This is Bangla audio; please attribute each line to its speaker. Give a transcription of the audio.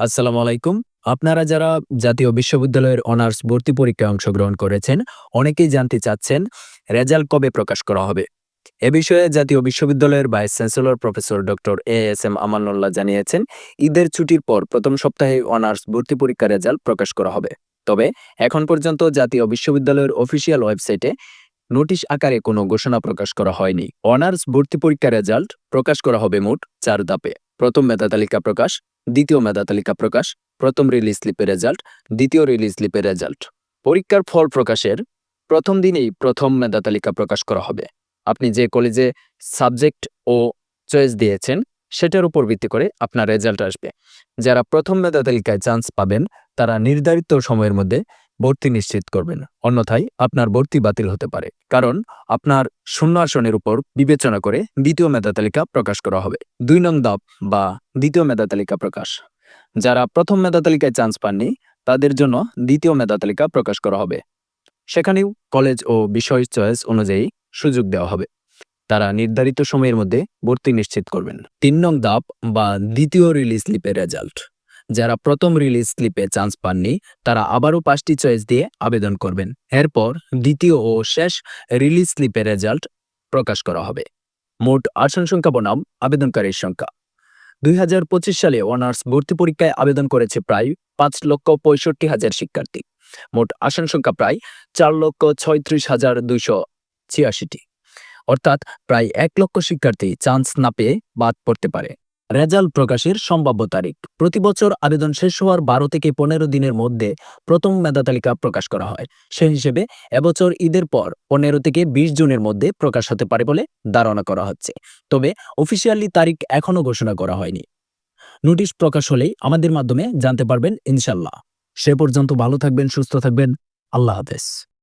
Speaker 1: আসসালামু আলাইকুম। আপনারা যারা জাতীয় বিশ্ববিদ্যালয়ের অনার্স ভর্তি পরীক্ষায় অংশগ্রহণ করেছেন, অনেকেই জানতে চাচ্ছেন রেজাল্ট কবে প্রকাশ করা হবে? এ বিষয়ে জাতীয় বিশ্ববিদ্যালয়ের vice chancellor professor doctor A S M Amanullah জানিয়েছেন, ঈদের ছুটির পর প্রথম সপ্তাহে অনার্স ভর্তি পরীক্ষার রেজাল্ট প্রকাশ করা হবে। তবে এখন পর্যন্ত জাতীয় বিশ্ববিদ্যালয়ের অফিসিয়াল ওয়েবসাইটে নোটিশ আকারে কোনো ঘোষণা প্রকাশ করা হয়নি। অনার্স ভর্তি পরীক্ষার রেজাল্ট প্রকাশ করা হবে মোট চার ধাপে। প্রথম মেধা তালিকা প্রকাশ দ্বিতীয় মেধা তালিকা প্রকাশ, প্রথম রিলিজ স্লিপের রেজাল্ট দ্বিতীয় রিলিজ স্লিপের রেজাল্ট পরীক্ষার ফল প্রকাশের প্রথম দিনেই প্রথম মেধা তালিকা প্রকাশ করা হবে। আপনি যে কলেজে সাবজেক্ট ও চয়েস দিয়েছেন, সেটার উপর ভিত্তি করে আপনার রেজাল্ট আসবে। যারা প্রথম মেধা তালিকায় চান্স পাবেন, তারা নির্ধারিত সময়ের মধ্যে ভর্তি নিশ্চিত করবেন। অন্যথায় আপনার ভর্তি বাতিল হতে পারে। কারণ আপনার শূন্য আসনের উপর বিবেচনা করে দ্বিতীয় মেধা তালিকা প্রকাশ করা হবে। দুই নং ধাপ বা দ্বিতীয় মেধা তালিকা প্রকাশ। যারা প্রথম মেধা তালিকায় চান্স পাননি, তাদের জন্য দ্বিতীয় মেধা তালিকা প্রকাশ করা হবে। সেখানেও কলেজ ও বিষয় চয়েস অনুযায়ী সুযোগ দেওয়া হবে। তারা নির্ধারিত সময়ের মধ্যে ভর্তি নিশ্চিত করবেন। তিন নং দাপ বা দ্বিতীয় রিলিজ স্লিপের রেজাল্ট যারা প্রথম রিলিজ স্লিপে চান্স পাননি, তারা আবারও পাঁচটি চয়েস দিয়ে আবেদন করবেন। এরপর দ্বিতীয় ও শেষ রিলিজ স্লিপের রেজাল্ট প্রকাশ করা হবে। মোট আসন সংখ্যা বনাম আবেদনকারীর সংখ্যা। দুই হাজার পঁচিশ সালে অনার্স ভর্তি পরীক্ষায় আবেদন করেছে প্রায় পাঁচ লক্ষ পঁয়ষট্টি হাজার শিক্ষার্থী। মোট আসন সংখ্যা প্রায় চার লক্ষ ছয়ত্রিশ হাজার দুইশো ছিয়াশিটি। অর্থাৎ প্রায় এক লক্ষ শিক্ষার্থী চান্স না পেয়ে বাদ পড়তে পারে। রেজাল্ট প্রকাশের সম্ভাব্য তারিখ। প্রতি বছর আবেদন শেষ হওয়ার বারো থেকে পনেরো দিনের মধ্যে প্রথম মেধা তালিকা প্রকাশ করা হয়। সেই হিসেবে এবছর ঈদের পর পনেরো থেকে বিশ জুনের মধ্যে প্রকাশ হতে পারে বলে ধারণা করা হচ্ছে। তবে অফিসিয়ালি তারিখ এখনও ঘোষণা করা হয়নি। নোটিশ প্রকাশ হলেই আমাদের মাধ্যমে জানতে পারবেন ইনশাল্লাহ সে পর্যন্ত ভালো থাকবেন, সুস্থ থাকবেন। আল্লাহ হাফেজ।